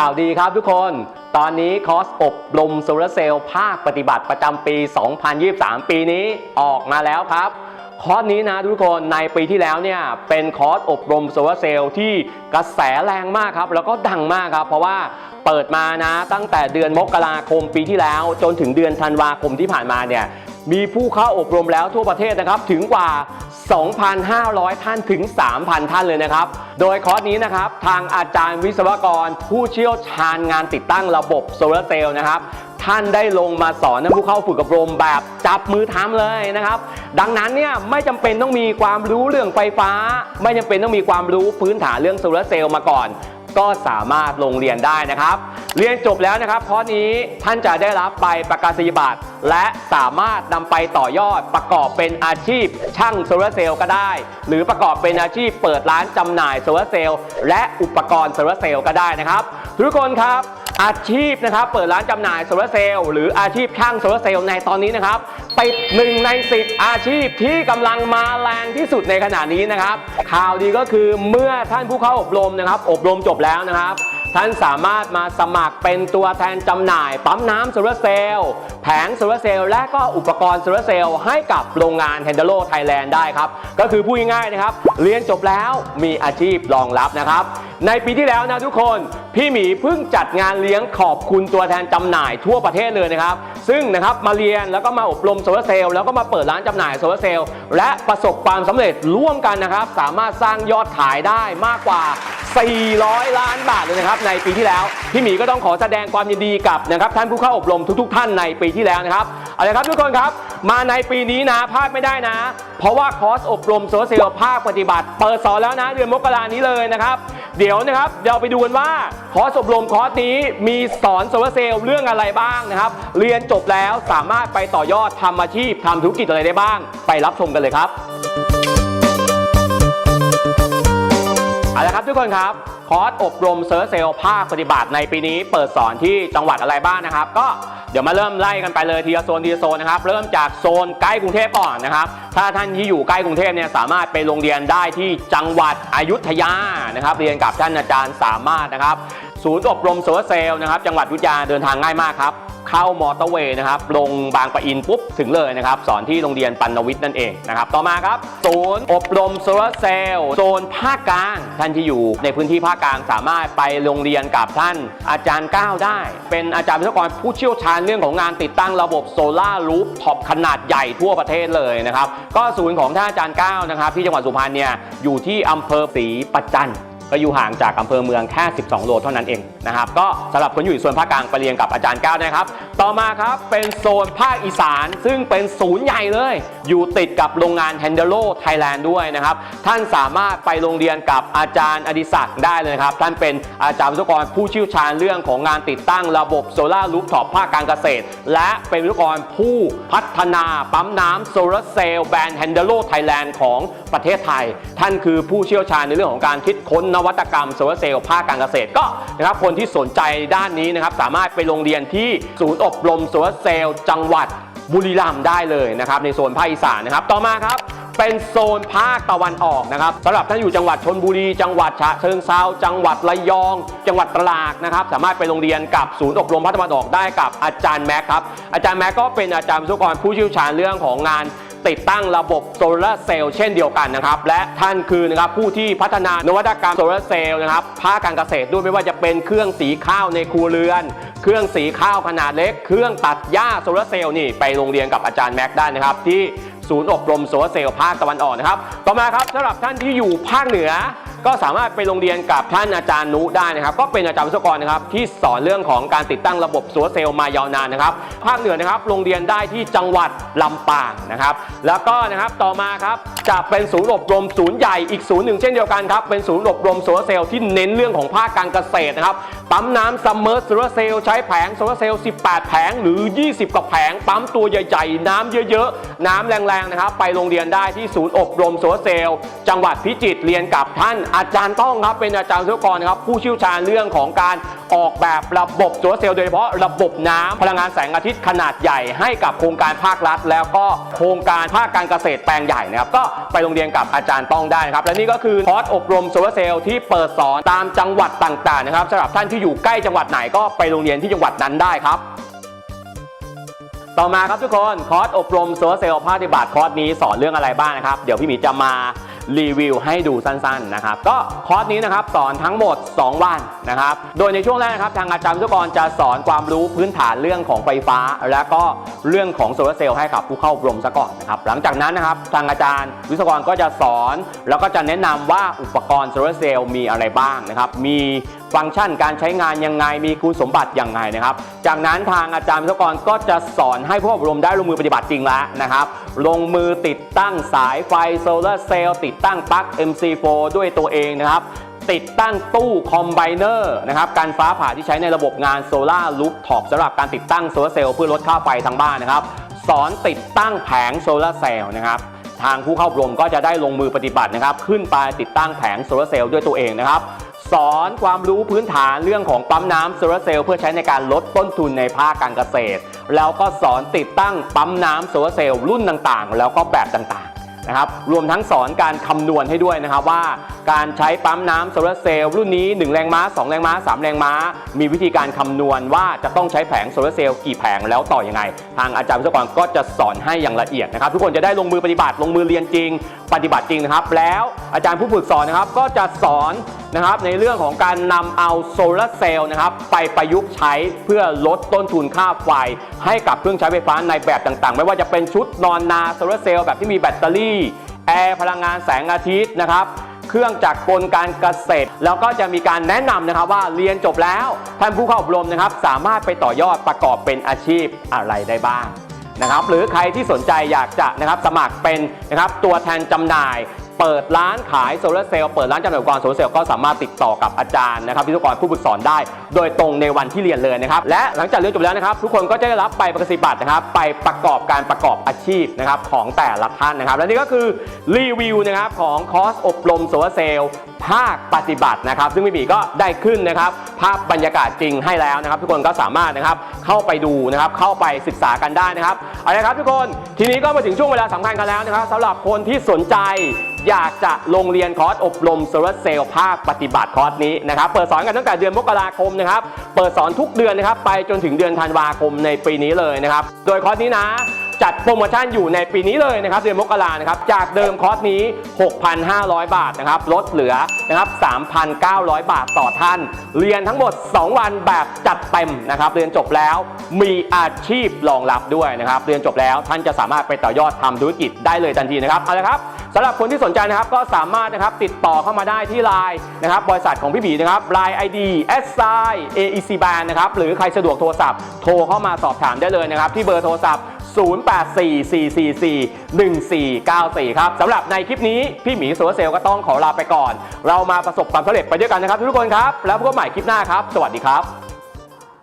ข่าวดีครับทุกคน ตอนนี้คอร์สอบรมโซลาร์เซลล์ภาคปฏิบัติประจำปี 2023 ปีนี้ออกมาแล้วครับ คอร์สนี้นะทุกคนในปีที่แล้วเนี่ยเป็นคอร์สอบรมโซลาร์เซลล์ที่กระแสแรงมากครับ แล้วก็ดังมากครับ เพราะว่าเปิดมานะตั้งแต่เดือนมกราคมปีที่แล้ว จนถึงเดือนธันวาคมที่ผ่านมาเนี่ย มีผู้เข้าอบรมแล้วทั่วประเทศนะครับถึงกว่า 2,500 ท่านถึง 3,000 ท่านเลยนะครับ โดยคอร์สนี้นะครับทางอาจารย์วิศวกร ผู้เชี่ยวชาญงานติดตั้งระบบโซลาร์เซลล์นะครับท่านได้ลงมาสอนให้ผู้เข้าฝึกอบรมแบบจับมือทำเลยนะครับ ดังนั้นเนี่ยไม่จำเป็นต้องมีความรู้เรื่องไฟฟ้า ไม่จำเป็นต้องมีความรู้พื้นฐานเรื่องโซลาร์เซลล์มาก่อน ก็สามารถลงเรียนได้นะครับ เรียนจบแล้วนะครับคอร์สนี้ท่านจะได้รับใบประกาศนียบัตรและสามารถนำไปต่อยอดประกอบเป็นอาชีพ ช่างโซลาร์เซลล์ก็ได้ หรือประกอบเป็นอาชีพเปิดร้านจำหน่ายโซลาร์เซลล์และอุปกรณ์โซลาร์เซลล์ก็ได้นะครับ ทุกคนครับอาชีพนะครับเปิดร้านจำหน่ายโซลาร์เซลล์หรืออาชีพช่างโซลาร์เซลล์ในตอนนี้นะครับ ติดหนึ่งใน 10 อาชีพที่กำลังมาแรงที่สุดในขณะนี้นะครับ ข่าวดีก็คือเมื่อท่านผู้เข้าอบรมนะครับ อบรมจบแล้วนะครับ ท่านสามารถมาสมัครเป็นตัวแทนจำหน่าย ปั๊มน้ำโซลาร์เซลล์แผงโซลาร์เซลล์และก็อุปกรณ์โซลาร์เซลล์ให้กับโรงงานเฮนเดโ o ไทยแลนด์ได้ครับ ก็คือพูดง่ายๆนะครับ เรียนจบแล้วมีอาชีพรองรับนะครับ ในปีที่แล้วนะทุกคน พี่หมีเพิ่งจัดงานเลี้ยงขอบคุณตัวแทนจำหน่ายทั่วประเทศเลยนะครับ ซึ่งนะครับมาเรียนแล้วก็มาอบรมโซลาร์เซลล์แล้วก็มาเปิดร้านจำหน่ายโซลาร์เซลล์และประสบความสำเร็จร่วมกันนะครับ สามารถสร้างยอดขายได้มากกว่า 400 ล้านบาทเลยนะครับในปีที่แล้ว พี่หมีก็ต้องขอแสดงความยินดีกับนะครับท่านผู้เข้าอบรมทุก ๆ ท่านในปีที่แล้วนะครับเอาละครับทุกคนครับ มาในปีนี้นะพลาดไม่ได้นะ เพราะว่าคอร์สอบรมโซลาร์เซลล์ภาคปฏิบัติ เปิดสอนแล้วนะเดือนมกรานี้เลยนะครับ เดี๋ยวนะครับเดี๋ยวไปดูกันว่า คอร์สอบรมคอร์สนี้มีสอนโซลาร์เซลล์เรื่องอะไรบ้างนะครับ เรียนจบแล้วสามารถไปต่อยอดทำอาชีพทำธุรกิจอะไรได้บ้าง ไปรับชมกันเลยครับเอาละครับทุกคนครับคอร์สอบรมเซอร์เซลภาคปฏิบัติในปีนี้เปิดสอนที่จังหวัดอะไรบ้างนะครับ ก็เดี๋ยวมาเริ่มไล่กันไปเลยทีละโซนทีละโซนนะครับ เริ่มจากโซนใกล้กรุงเทพก่อนนะครับ ถ้าท่านที่อยู่ใกล้กรุงเทพเนี่ยสามารถไปโรงเรียนได้ที่จังหวัดอยุธยานะครับ เรียนกับท่านอาจารย์สามารถนะครับ ศูนย์อบรมโซลาร์เซลล์นะครับจังหวัดอยุธยาเดินทางง่ายมากครับ เข้ามอเตอร์เวย์นะครับลงบางปะอินปุ๊บถึงเลยนะครับ สอนที่โรงเรียนปันนวิทย์นั่นเองนะครับต่อมาครับศูนย์อบรมโซลาร์เซลล์โซนภาคกลาง ท่านที่อยู่ในพื้นที่ภาคกลางสามารถไปโรงเรียนกับท่านอาจารย์ก้าวได้ เป็นอาจารย์วิศวกรผู้เชี่ยวชาญเรื่องของงานติดตั้งระบบโซลาร์รูฟท็อปขนาดใหญ่ทั่วประเทศเลยนะครับก็ศูนย์ของท่านอาจารย์ก้าวนะครับที่จังหวัดสุพรรณเนี่ยอยู่ที่อำเภอศรีประจัน ก็อยู่ห่างจากอำเภอเมืองแค่ 12 โลเท่านั้นเองนะครับก็สำหรับคนอยู่ส่วนภาคกลางไปเรียนกับอาจารย์ก้าวนะครับ ต่อมาครับเป็นโซนภาคอีสาน ซึ่งเป็นศูนย์ใหญ่เลย อยู่ติดกับโรงงาน h a n d e l o Thailand ด้วยนะครับ ท่านสามารถไปโรงเรียนกับอาจารย์อดิศักดิ์ได้เลยครับ ท่านเป็นอาจารย์วิศวกรผู้เชี่ยวชาญเรื่องของงานติดตั้งระบบโซลาร์รูฟท็อปภาคการเกษตร และเป็นวิศวกรผู้พัฒนาปั๊มน้ำโซลาร์เซลล์แบรนด์ h a n d e l o Thailand ของประเทศไทย ท่านคือผู้เชี่ยวชาญในเรื่องของการคิดค้นนวัตกรรมโซลาร์เซลล์ภาคการเกษตรก็นะครับคนที่สนใจด้านนี้นะครับสามารถไปโรงเรียนที่ศูนย์อบรมโซลาร์เซลล์จังหวัดบุรีรัมย์ได้เลยนะครับในโซนภาคอีสานนะครับต่อมาครับเป็นโซนภาคตะวันออกนะครับสำหรับท่านอยู่จังหวัดชนบุรี จังหวัดฉะเชิงเซาจังหวัดระยอง จังหวัดตราดนะครับ สามารถไปโรงเรียนกับศูนย์อบรมภาคตะวันออกได้กับอาจารย์แม็กครับอาจารย์แม็กก็เป็นอาจารย์วิศวกรผู้เชี่ยวชาญเรื่องของงาน ติดตั้งระบบโซลาร์เซลล์เช่นเดียวกันนะครับและท่านคือนะครับผู้ที่พัฒนานวัตกรรมโซลาร์เซลล์นะครับภาคการเกษตรด้วยไม่ว่าจะเป็นเครื่องสีข้าวในครัวเรือน เครื่องสีข้าวขนาดเล็ก เครื่องตัดหญ้าโซลาร์เซลล์นี่ไปโรงเรียนกับอาจารย์แม็กได้นะครับที่ศูนย์อบรมโซลาร์เซลล์ภาคตะวันออกนะครับ ต่อมาครับสำหรับท่านที่อยู่ภาคเหนือ ก็สามารถไปโรงเรียนกับท่านอาจารย์นุได้นะครับ ก็เป็นอาจารย์วิศวกรนะครับที่สอนเรื่องของการติดตั้งระบบโซลาร์เซลล์มายาวนานนะครับภาคเหนือนะครับโรงเรียนได้ที่จังหวัดลำปางนะครับ แล้วก็นะครับต่อมาครับ จะเป็นศูนย์อบรมศูนย์ใหญ่อีกศูนย์หนึ่งเช่นเดียวกันครับ เป็นศูนย์อบรมโซลาร์เซลล์ที่เน้นเรื่องของภาคการเกษตรนะครับปั๊มน้ำซัมเมอร์โซลาร์เซลล์ใช้แผงโซลาร์เซลล์18 แผงหรือ 20กว่าแผง ปั๊มตัวใหญ่ๆ น้ำเยอะๆ น้ำแรงๆนะครับไปโรงเรียนได้ที่ศูนย์อบรมโซลาร์เซลล์จังหวัดพิจิตรเรียนกับท่านอาจารย์ต้องครับเป็นอาจารย์วิศวกรนครับผู้เชี่ยวชาญเรื่องของการออกแบบระบบโซลาร์เซลล์โดยเฉพาะระบบน้ำพลังงานแสงอาทิตย์ขนาดใหญ่ให้กับโครงการภาครัฐ แล้วก็โครงการภาคการเกษตรแปลงใหญ่นะครับก็ไปโรงเรียนกับอาจารย์ต้องได้นะครับ และนี่ก็คือคอร์สอบรมโซลาร์เซลล์ที่เปิดสอนตามจังหวัดต่างๆนะครับสำหรับท่านที่อยู่ใกล้จังหวัดไหนก็ไปโรงเรียนที่จังหวัดนั้นได้ครับต่อมาครับทุกคนคอร์สอบรมโซลาร์เซลล์ภาคปฏิบัติคอร์สนี้สอนเรื่องอะไรบ้างนะครับ เดี๋ยวพี่หมีจะมา รีวิวให้ดูสั้นๆนะครับก็คอร์สนี้นะครับสอนทั้งหมด 2 วันนะครับโดยในช่วงแรกนะครับทางอาจารย์วิศวกรจะสอนความรู้พื้นฐานเรื่องของไฟฟ้า และก็เรื่องของโซลาร์เซลล์ให้กับผู้เข้าอบรมซะก่อนนะครับหลังจากนั้นนะครับทางอาจารย์วิศวกรก็จะสอน แล้วก็จะแนะนำว่าอุปกรณ์โซลาร์เซลล์มีอะไรบ้างนะครับมีฟังก์ชันการใช้งานยังไงมีคุณสมบัติยังไงนะครับ จากนั้นทางอาจารย์วิศวกรก็จะสอนให้ผู้อบรมได้ลงมือปฏิบัติจริงแล้วนะครับ ลงมือติดตั้งสายไฟโซลาร์เซลล์ติดตั้งปลั๊ก MC4 ด้วยตัวเองนะครับ ติดตั้งตู้คอมไบเนอร์นะครับการฟ้าผ่าที่ใช้ในระบบงานโซลาร์ลูฟท็อปสำหรับการติดตั้งโซลาร์เซลล์เพื่อลดค่าไฟทางบ้านนะครับ สอนติดตั้งแผงโซลาร์เซลล์นะครับทางผู้เข้าอบรมก็จะได้ลงมือปฏิบัตินะครับ ขึ้นไปติดตั้งแผงโซลาร์เซลล์ด้วยตัวเองนะครับ สอนความรู้พื้นฐานเรื่องของปั๊มน้ำโซลาร์เซลล์เพื่อใช้ในการลดต้นทุนในภาคการเกษตร แล้วก็สอนติดตั้งปั๊มน้ำโซลาร์เซลล์รุ่นต่างๆ แล้วก็แบบต่างๆ นะครับรวมทั้งสอนการคำนวณให้ด้วยนะครับว่าการใช้ปั๊มน้ำโซลาร์เซลล์รุ่นนี้ 1 แรงม้า 2 แรงม้า 3 แรงม้า มีวิธีการคำนวณว่าจะต้องใช้แผงโซลาร์เซลล์กี่แผงแล้วต่อยังไง ทางอาจารย์วิศวกรก็จะสอนให้อย่างละเอียดนะครับทุกคนจะได้ลงมือปฏิบัติลงมือเรียนจริง ปฏิบัติจริงนะครับ แล้วอาจารย์ผู้ฝึกสอนนะครับก็จะสอน นะครับในเรื่องของการนำเอาโซลาร์เซลล์นะครับไปประยุกต์ใช้เพื่อลดต้นทุนค่าไฟ ให้กับเครื่องใช้ไฟฟ้าในแบบต่างๆ ไม่ว่าจะเป็นชุดนอนนาโซลาร์เซลล์แบบที่มีแบตเตอรี่แอร์พลังงานแสงอาทิตย์นะครับเครื่องจักรกลการเกษตร แล้วก็จะมีการแนะนำนะครับว่าเรียนจบแล้วท่านผู้เข้าอบรมนะครับ สามารถไปต่อยอดประกอบเป็นอาชีพอะไรได้บ้างนะครับหรือใครที่สนใจอยากจะนะครับสมัครเป็นนะครับตัวแทนจำหน่าย เปิดร้านขายโซลาร์เซลล์เปิดร้านจำหน่ายอุปกรณ์โซลาร์เซลล์ก็สามารถติดต่อกับอาจารย์นะครับวิศวกรผู้ฝึกสอนได้ โดยตรงในวันที่เรียนเลยนะครับและหลังจากเรียนจบแล้วนะครับ ทุกคนก็จะได้รับใบประกาศบัตรนะครับ ไปประกอบการประกอบอาชีพนะครับของแต่ละท่านนะครับ และนี่ก็คือรีวิวนะครับของคอร์สอบรมโซลาร์เซลล์ภาคปฏิบัตินะครับ ซึ่งพี่บีก็ได้ขึ้นนะครับ ภาพบรรยากาศจริงให้แล้วนะครับ ทุกคนก็สามารถนะครับเข้าไปดูนะครับ เข้าไปศึกษากันได้นะครับเอาละครับทุกคนทีนี้ก็มาถึงช่วงเวลาสำคัญกันแล้วนะครับสำหรับคนที่สนใจ อยากจะลงเรียนคอร์สอบรมโซลาร์เซลล์ภาคปฏิบัติคอร์สนี้นะครับเปิดสอนกันตั้งแต่เดือนมกราคมนะครับเปิดสอนทุกเดือนนะครับไปจนถึงเดือนธันวาคมในปีนี้เลยนะครับโดยคอร์สนี้นะจัดโปรโมชั่นอยู่ในปีนี้เลยนะครับเดือนมกรานะครับจากเดิมคอร์สนี้ 6,500 บาทนะครับลดเหลือนะครับ 3,900 บาทต่อท่าน เรียนทั้งหมด 2 วันแบบจัดเต็มนะครับเรียนจบแล้วมีอาชีพรองรับด้วยนะครับเรียนจบแล้วท่านจะสามารถไปต่อยอดทำธุรกิจได้เลยทันทีนะครับเอาละครับ สำหรับคนที่สนใจนะครับก็สามารถนะครับติดต่อเข้ามาได้ที่ไลน์นะครับบริษัทของพี่บีนะครับ Line ID s i AEC Band นะครับหรือใครสะดวกโทรศัพท์โทรเข้ามาสอบถามได้เลยนะครับ ที่เบอร์โทรศัพท์ 0844441494 ครับสำหรับในคลิปนี้ พี่หมีโซลาร์เซลล์ก็ต้องขอลาไปก่อน เรามาประสบความสำเร็จไปด้วยกันนะครับทุกคนครับ แล้วพบกันใหม่คลิปหน้าครับ สวัสดีครับ